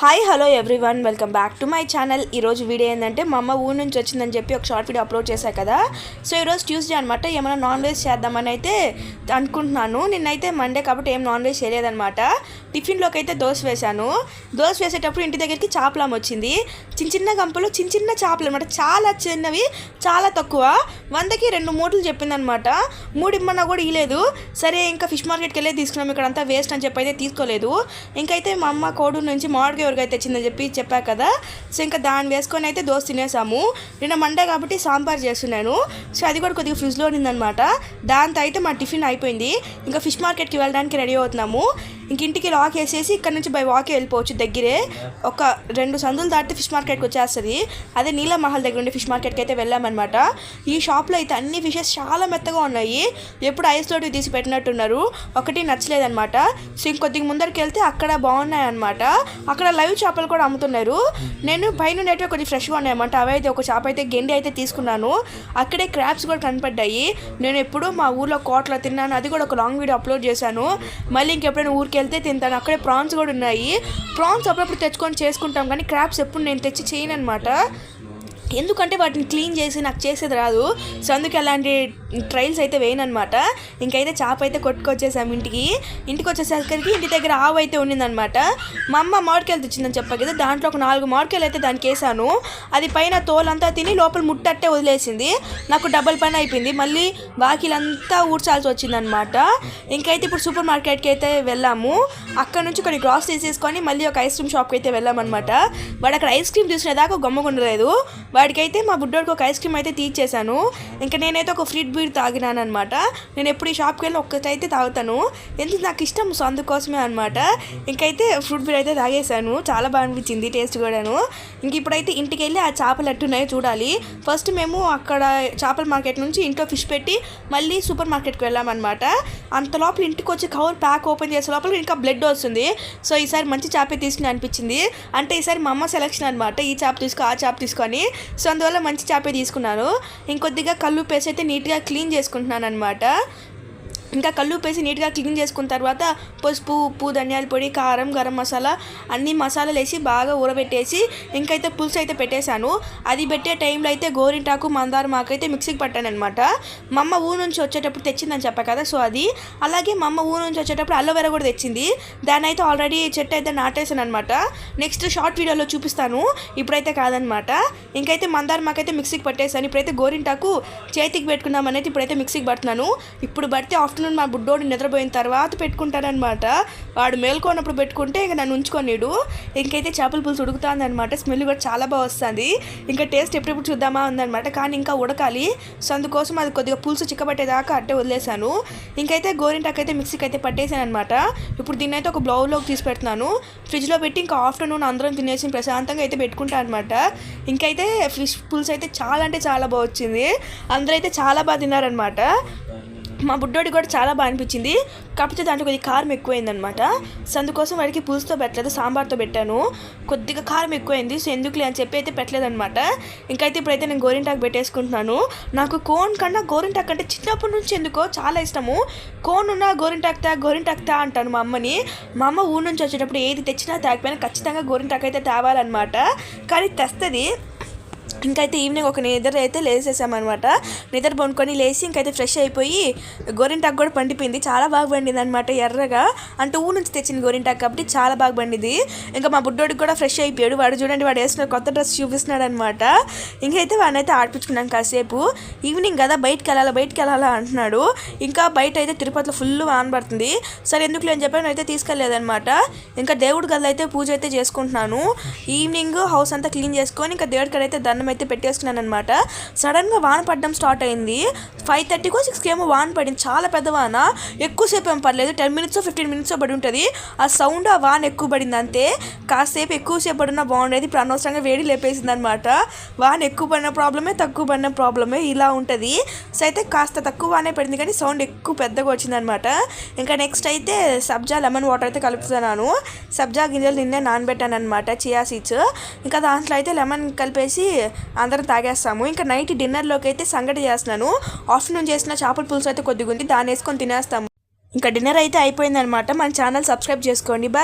Hi hello everyone welcome back to my channel ఈరోజు video ఏంటంటే మా అమ్మ ఊరు నుంచి వచ్చిందని చెప్పి ఒక షార్ట్ వీడియో అప్లోడ్ చేశాను కదా. సో ఈరోజు ట్యూస్డే అనమాట ఏమైనా నాన్ వెజ్ చేద్దామని అయితే అనుకుంటున్నాను. నిన్నైతే మండే కాబట్టి ఏం నాన్ వెజ్ చేయలేదనమాట టిఫిన్లోకి అయితే దోశ వేశాను. దోశ వేసేటప్పుడు ఇంటి దగ్గరికి చేపలం వచ్చింది. చిన్న చిన్న గంపలు చిన్న చిన్న చేపలు అనమాట చాలా చిన్నవి చాలా తక్కువ. వందకి రెండు మూటలు చెప్పిందనమాట మూడు ఇమ్మన్నా కూడా ఇలేదు సరే ఇంకా ఫిష్ మార్కెట్కి వెళ్ళి తీసుకున్నాం. ఇక్కడ అంతా వేస్ట్ అని చెప్పి అయితే తీసుకోలేదు. ఇంకైతే మా అమ్మ కోడూరు నుంచి మామిడికాయ ఊరగాయ తెచ్చిందని చెప్పి చెప్పా కదా. సో ఇంకా దాన్ని వేసుకొని అయితే దోశ తినేసాము. నిన్న మండే కాబట్టి సాంబార్ చేస్తున్నాను. సో అది కూడా కొద్దిగా ఫ్రిడ్జ్లో ఉన్నిందనమాట దాంతో అయితే మా టిఫిన్ అయిపోయింది. ఇంకా ఫిష్ మార్కెట్కి వెళ్ళడానికి రెడీ అవుతున్నాము. ఇంక ఇంటికి లాక్ వేసేసి ఇక్కడ నుంచి బై వాకే వెళ్ళిపోవచ్చు దగ్గరే. ఒక రెండు సందులు దాటితే ఫిష్ మార్కెట్కి వచ్చేస్తుంది. అదే నీల మహల్ దగ్గర ఉండి ఫిష్ మార్కెట్కి అయితే వెళ్ళామన్నమాట. ఈ షాప్లో అయితే అన్ని ఫిషెస్ చాలా మెత్తగా ఉన్నాయి. ఎప్పుడు ఐస్లోటి తీసి పెట్టినట్టున్నారు. ఒకటి నచ్చలేదన్నమాట. సో ఇంకొద్దిగా ముందరికి వెళ్తే అక్కడ బాగున్నాయి అనమాట అక్కడ లైవ్ చేపలు కూడా అమ్ముతున్నారు. నేను పైన ఉండేటివి కొంచెం ఫ్రెష్గా ఉన్నాయన్నమాట అవి అయితే ఒక చేప అయితే గెండి అయితే తీసుకున్నాను. అక్కడే క్రాప్స్ కూడా కనపడ్డాయి. నేను ఎప్పుడూ మా ఊర్లో కోట్లో తిన్నాను. అది కూడా ఒక లాంగ్ వీడియో అప్లోడ్ చేశాను. మళ్ళీ ఇంకెప్పుడైనా ఊరికి వెళ్తే తింటాను. అక్కడే ప్రాన్స్ కూడా ఉన్నాయి. ప్రాన్స్ అప్పుడప్పుడు తెచ్చుకొని చేసుకుంటాం. కానీ క్రాప్స్ ఎప్పుడు నేను తెచ్చి చేయను అనమాట ఎందుకంటే వాటిని క్లీన్ చేసి నాకు చేసేది రాదు. సో అందుకే అలాంటి ట్రైల్స్ అయితే వేయనమాట ఇంకైతే చేప అయితే కొట్టుకొచ్చేసాం ఇంటికి. ఇంటికి వచ్చేసరికి ఇంటి దగ్గర ఆవు అయితే ఉండిందనమాట మా అమ్మ మామిడికాయలు తెచ్చిందని చెప్పా కదా దాంట్లో ఒక నాలుగు మామిడికాయలు అయితే దానికి వేసాను. అది పైన తోలంతా తిని లోపల ముట్టట్టే వదిలేసింది. నాకు డబల్ పని అయిపోయింది. మళ్ళీ వాకిలంతా ఊడ్చాల్సి వచ్చిందనమాట ఇంకైతే ఇప్పుడు సూపర్ మార్కెట్కి అయితే వెళ్ళాము. అక్కడ నుంచి కొన్ని గ్రాసరీస్ తీసుకొని మళ్ళీ ఒక ఐస్ క్రీమ్ షాప్కి అయితే వెళ్ళామన్నమాట. వాడు అక్కడ ఐస్ క్రీమ్ తీసుకునేదాకా గమ్మకుండలేదు వాడికైతే మా బుడ్డోడికి ఒక ఐస్ క్రీమ్ అయితే తీర్చేశాను. ఇంకా నేనైతే ఒక ఫ్రీట్ బీర్ తాగినాను అనమాట నేను ఎప్పుడు ఈ షాప్కి వెళ్ళి ఒక్కటైతే తాగుతాను. ఎందుకు నాకు ఇష్టం సో అందుకోసమే అనమాట ఇంకైతే ఫ్రూట్ బీర్ అయితే తాగేశాను. చాలా బాగా అనిపించింది టేస్ట్ కూడాను. ఇంక ఇప్పుడైతే ఇంటికి వెళ్ళి ఆ చేపలు ఎట్టున్నాయో చూడాలి. ఫస్ట్ మేము అక్కడ చేపల మార్కెట్ నుంచి ఇంట్లో ఫిష్ పెట్టి మళ్ళీ సూపర్ మార్కెట్కి వెళ్ళామన్నమాట. అంత లోపల ఇంటికి వచ్చి కవర్ ప్యాక్ ఓపెన్ చేసే లోపల ఇంకా బ్లడ్ వస్తుంది. సో ఈసారి మంచి చేపే తీసుకుని అనిపించింది. అంటే ఈసారి మా అమ్మ సెలెక్షన్ అనమాట ఈ చేప తీసుకో ఆ చేప తీసుకొని సో అందువల్ల మంచి చేపే తీసుకున్నాను ఇంకొద్దిగా కళ్ళు పేసి అయితే నీట్గా క్లీన్ చేసుకుంటున్నాను అనమాట ఇంకా కళ్ళు పేసి నీట్గా క్లీన్ చేసుకున్న తర్వాత పసుపు ఉప్పు ధనియాల పొడి కారం గరం మసాలా అన్ని మసాలాలు వేసి బాగా ఊరబెట్టేసి ఇంకైతే పులుసు అయితే పెట్టేశాను. అది పెట్టే టైంలో అయితే గోరింటాకు మందారం మాకైతే అయితే మిక్సీకి పట్టాను అనమాట మా అమ్మ ఊరు నుంచి వచ్చేటప్పుడు తెచ్చిందని చెప్పా కదా సో అది. అలాగే మా అమ్మ ఊరు నుంచి వచ్చేటప్పుడు అలోవెరా కూడా తెచ్చింది. దాని అయితే ఆల్రెడీ చెట్టు అయితే నాటేసాను అనమాట నెక్స్ట్ షార్ట్ వీడియోలో చూపిస్తాను. ఇప్పుడైతే కాదనమాట ఇంకైతే మందారం మాకైతే మిక్సీకి పట్టేసాను ఇప్పుడైతే గోరింటాకు చేతికి పెట్టుకుందాం అనేది ఇప్పుడైతే మిక్సీకి పడుతున్నాను. ఇప్పుడు పడితే ఆఫ్టర్ ఆఫ్టర్నూన్ మా బుడ్డోడు నిద్రపోయిన తర్వాత పెట్టుకుంటారనమాట వాడు మేల్కొన్నప్పుడు పెట్టుకుంటే ఇంకా నన్ను ఉంచుకొనిడు. ఇంకైతే చేపల పులుసు ఉడుకుతుంది అనమాట స్మెల్ కూడా చాలా బాగా వస్తుంది. ఇంకా టేస్ట్ ఎప్పుడెప్పుడు చూద్దామా ఉందనమాట. కానీ ఇంకా ఉడకాలి. సో అందుకోసం అది కొద్దిగా పులుసు చిక్కబట్టేదాకా అట్టే వదిలేసాను ఇంకైతే గోరింటాకు అయితే మిక్సీకి అయితే పట్టేసాను అనమాట ఇప్పుడు దీన్ని అయితే ఒక బ్లౌలోకి తీసి పెడుతున్నాను. ఫ్రిడ్జ్లో పెట్టి ఇంకా ఆఫ్టర్నూన్ అందరం తినేసి ప్రశాంతంగా అయితే పెట్టుకుంటాను అనమాట ఇంకైతే ఫిష్ పులుసు అయితే చాలా అంటే చాలా బాగా వచ్చింది. అందరూ అయితే చాలా బాగా తిన్నారనమాట. మా బుడ్డోడి కూడా చాలా బాగా అనిపించింది. కాకపోతే దాంట్లో కొద్దిగా కారం ఎక్కువైందనమాట. సో అందుకోసం వాడికి పులుసుతో పెట్టలేదు సాంబార్తో పెట్టాను. కొద్దిగా కారం ఎక్కువైంది సో ఎందుకులే అని చెప్పి అయితే పెట్టలేదనమాట. ఇంకైతే ఇప్పుడైతే నేను గోరింటాకు పెట్టేసుకుంటున్నాను. నాకు కోన్ కన్నా గోరింటాకు అంటే చిన్నప్పటి నుంచి ఎందుకో చాలా ఇష్టము. కోన్ ఉన్న గోరింటాకు తా గోరింటాకు తా అంటాను మా అమ్మని. మా అమ్మ ఊరు నుంచి వచ్చేటప్పుడు ఏది తెచ్చినా తాగిపోయినా ఖచ్చితంగా గోరింటాకు అయితే తేవాలన్నమాట కానీ తెస్తుంది. ఇంకైతే ఈవినింగ్ ఒక నిద్ర అయితే లేసేసామన్నమాట. నిద్ర పండుకొని లేచి ఇంకైతే ఫ్రెష్ అయిపోయి గోరింటాకు కూడా పండిపోయింది. చాలా బాగా పండింది అనమాట ఎర్రగా. అంటే ఊరు నుంచి తెచ్చిన గోరింటాకు కాబట్టి చాలా బాగా పండింది. ఇంకా మా బుడ్డోడికి కూడా ఫ్రెష్ అయిపోయాడు. వాడు చూడండి వాడు వేసిన కొత్త డ్రెస్ చూపిస్తున్నాడు అనమాట ఇంకైతే వాడినైతే ఆడిపించుకున్నాం కాసేపు. ఈవినింగ్ కదా బయటకు వెళ్ళాలా బయటకు వెళ్ళాలా అంటున్నాడు. ఇంకా బయట అయితే తిరుపతిలో ఫుల్ వాన పడుతుంది. సరే ఎందుకు లేని చెప్పి అయితే తీసుకెళ్ళలేదనమాట ఇంకా దేవుడి గదిలో అయితే పూజ అయితే చేసుకుంటున్నాను. ఈవినింగ్ హౌస్ అంతా క్లీన్ చేసుకొని ఇంకా దేవుడి కాడ అయితే అన్నం అయితే పెట్టేసుకున్నాను అనమాట సడన్గా వాన పడడం స్టార్ట్ అయింది. ఫైవ్ థర్టీకో సిక్స్కి ఏమో వాన పడింది. చాలా పెద్ద వాన. ఎక్కువసేపు ఏం పర్లేదు. టెన్ మినిట్స్ ఫిఫ్టీన్ మినిట్స్ పడి ఉంటుంది. ఆ సౌండ్ ఆ వాన ఎక్కువ పడింది అంతే. కాసేపు ఎక్కువసేపు పడినా బాగుండేది ఇప్పుడు అనవసరంగా వేడి లేపేసింది అనమాట వాన ఎక్కువ పడిన ప్రాబ్లమే తక్కువ పడిన ప్రాబ్లమే ఇలా ఉంటుంది. సో అయితే కాస్త తక్కువ వానే పడింది కానీ సౌండ్ ఎక్కువ పెద్దగా వచ్చిందనమాట ఇంకా నెక్స్ట్ అయితే సబ్జా లెమన్ వాటర్ అయితే కలుపుతున్నాను. సబ్జా గింజలు నిన్నే నానబెట్టాను అనమాట చియా సీడ్స్ ఇంకా దాంట్లో అయితే లెమన్ కలిపేసి అందరం తాగేస్తాము. ఇంకా నైట్ డిన్నర్లోకి అయితే సంగటి చేస్తున్నాను. ఆఫ్టర్నూన్ చేసిన చేపల పులుసు అయితే కొద్దిగా ఉంది దాన్ని వేసుకొని తినేస్తాము. ఇంకా డిన్నర్ అయితే అయిపోయిందనమాట. మన ఛానల్ సబ్స్క్రైబ్ చేసుకోండి. బాయ్